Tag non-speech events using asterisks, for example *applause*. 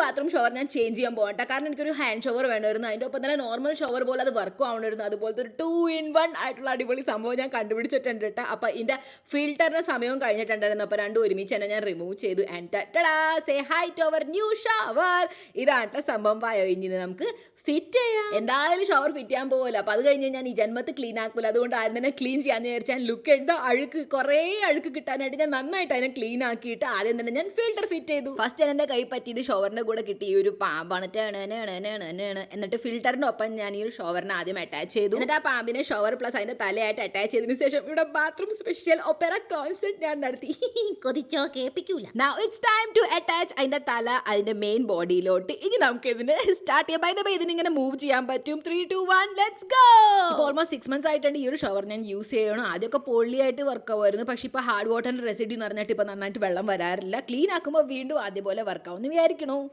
Bathroom shower ഞാൻ change ചെയ്യാൻ പോകട്ടെ കാരണം എനിക്കൊരു ഹാൻഡ് ഷവർ വേണമായിരുന്നു. അതിന്റെ ഒപ്പം തന്നെ നോർമൽ ഷവർ പോലെ അത് വർക്കും ആവണമായിരുന്നു. അതുപോലത്തെ ഒരു ടു ഇൻ വൺ ആയിട്ടുള്ള അടിപൊളി സംഭവം ഞാൻ കണ്ടുപിടിച്ചിട്ടുണ്ട് കേട്ടോ. അപ്പോൾ ഇതിന്റെ ഫിൽറ്ററിന് സമയവും കഴിഞ്ഞിട്ടുണ്ടായിരുന്നു. അപ്പോൾ രണ്ടും ഒരുമിച്ച് തന്നെ ഞാൻ റിമൂവ് ചെയ്തു. And tada say hi to our new shower ഇതാണ് സംഭവം. ഇനി നമുക്ക് ഫിറ്റ് ചെയ്യാം. എന്തായാലും ഷവർ ഫിറ്റ് ചെയ്യാൻ പോകില്ല അപ്പൊ അത് കഴിഞ്ഞ് ഞാൻ ഈ ജന്മത്ത് ക്ലീൻ ആക്കില്ല അതുകൊണ്ട് ആദ്യം തന്നെ ക്ലീൻ ചെയ്യാന്ന് വിചാരിച്ചാൽ ലുക്ക് എടുത്ത അഴുക്ക് കുറേ അഴുക്ക് കിട്ടാനായിട്ട് ഞാൻ നന്നായിട്ട് അതിനെ ക്ലീൻ ആക്കിയിട്ട് ആദ്യം തന്നെ ഞാൻ ഫിൽറ്റർ ഫിറ്റ് ചെയ്തു. ഫസ്റ്റ് ഞാൻ എന്റെ കൈ പറ്റിയത് ഷവറിന്റെ കൂടെ കിട്ടി ഈ ഒരു പാമ്പാണ്. എന്നിട്ട് ഫിൽറ്ററിന്റെ ഒപ്പം ഞാൻ ഈ ഒരു ഷവറിനെ ആദ്യം അറ്റാച്ച് ചെയ്തു. എന്നിട്ട് ആ പാമ്പിനെ ഷവർ പ്ലസ് അതിന്റെ തലയായിട്ട് അറ്റാച്ച് ചെയ്തതിനു ശേഷം ഇവിടെ ബാത്റൂം സ്പെഷ്യൽ ഒപ്പേറ കോൺസെർട്ട് ഞാൻ നടത്തി. *laughs* കൊതിച്ചോ കേൾപ്പിക്കൂല. Now it's time to attach അതിന്റെ തല അതിന്റെ മെയിൻ ബോഡിയിലോട്ട് ഇനി നമുക്ക് ഇതിന് സ്റ്റാർട്ട് ചെയ്യാം. ബൈ ദ ഇതിന് ഇങ്ങനെ മൂവ് ചെയ്യാൻ പറ്റും. Three two one let's go almost six months ആയിട്ടുണ്ട് ഈ ഒരു ഷവർ ഞാൻ യൂസ് ചെയ്യണം. ആദ്യമൊക്കെ പൊള്ളിയായിട്ട് വർക്ക് ആവുമായിരുന്നു. പക്ഷേ ഇപ്പോൾ ഹാർഡ് വാട്ടറിന്റെ റെസിഡ്യൂ എന്ന് പറഞ്ഞിട്ട് ഇപ്പോൾ നന്നായിട്ട് വെള്ളം വരാറില്ല. ക്ലീൻ ആക്കുമ്പോൾ വീണ്ടും അതേപോലെ വർക്ക് ആവുമെന്ന് വിചാരിക്കണു.